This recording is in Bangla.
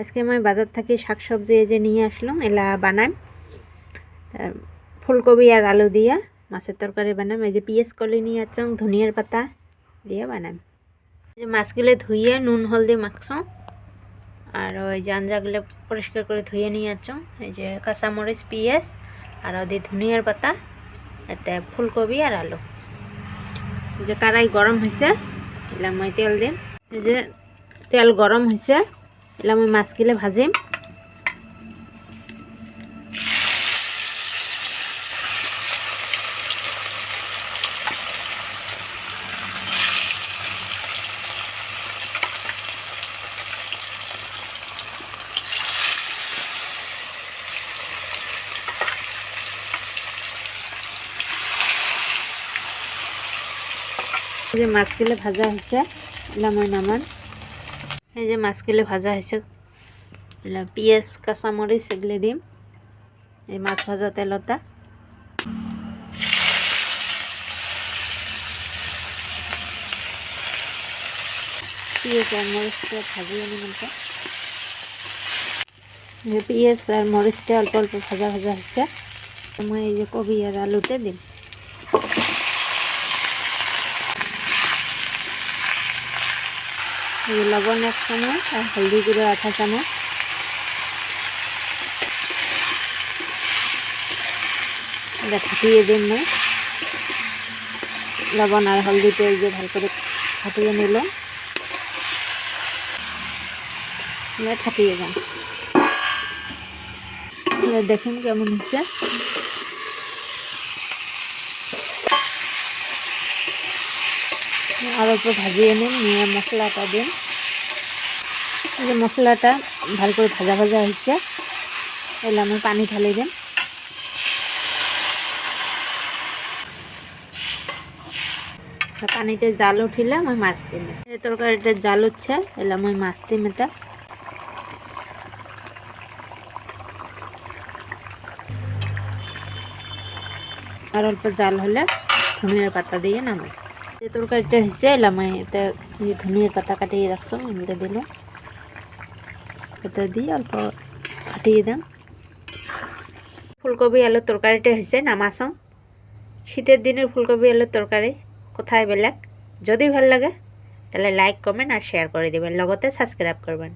আজকে আমি বাজার থেকে শাকসবজি এই যে নিয়ে আসলাম, এলা বানাম। ফুলকপি আর আলু দিয়া, মাছের তরকারি বানাম। এই যে পিঁয়াজ কলি নিয়ে আসলাম, ধনিয়ার পাতা দিয়ে বানাম। যে মাছগুলো ধুইয়ে নুন, হলদি মাখছম আর ওই যে আঞ্জাগুলো পরিষ্কার করে ধুয়ে নিয়ে আসছম এই যে কাঁচামরিচ, পিঁয়াজ আর ওদের ধনিয়ার পাতা, এতে ফুলকপি আর আলু। যে কারাই গরম হয়েছে এলা মই তেল দিম। এই যে তেল গরম হয়েছে এলা মই মাছগুলো ভাজিম। এই যে মাছগুলো ভাজা হয়েছে এলা মই নামান। এই যে মাছগুলো ভাজা হয়েছে পিঁয়াজ কাঁচামরিচ এগুলো দিম। এই মাছ ভাজা তেলতা। পিঁয়াজ আর মরিচটা ভাজিয়ে নিলাম পিঁয়াজ আর মরিচটা অল্প অল্প ভাজা ভাজা হচ্ছে মই এই যে কবি আর আলুতে দিম এই যে লবণ এক চামচ আর হলদি গুঁড়ো আধা চামচ। এটা ফাটিয়ে দিম মই লবণ আর হলদিতে যে ভালো করে ফাটিয়ে এবার ফাটিয়ে যান দেখুন কেমন হচ্ছে। আর অল্প ভাজিয়ে নিন, নিয়ে মশলাটা দিন। এই যে মশলাটা ভালো করে ভাজা ভাজা হচ্ছে এলে আমি পানি ঢালি দিন। পানিতে জাল উঠিলে আমি মাছ দিম। এই তরকারিটা জাল উঠছে এলে আমি মাছ দিম এটা। আর অল্প জাল হলে ধনিয়ার পাতা দিয়ে নামাই যে তরকারিটা হয়েছে এলাম এটা ধনিয়া পাতা কাটিয়ে রাখছো এটা দিল এটা দিয়ে অল্প ফাটিয়ে দাম ফুলকপি আলুর তরকারিটা হয়েছে নামাসং শীতের দিনের ফুলকপি আলুর তরকারি, কোথায় বেলেগ? যদি ভালো লাগে, তাহলে লাইক কমেন্ট আর শেয়ার করে দেবেন, লগতে সাবস্ক্রাইব করবেন।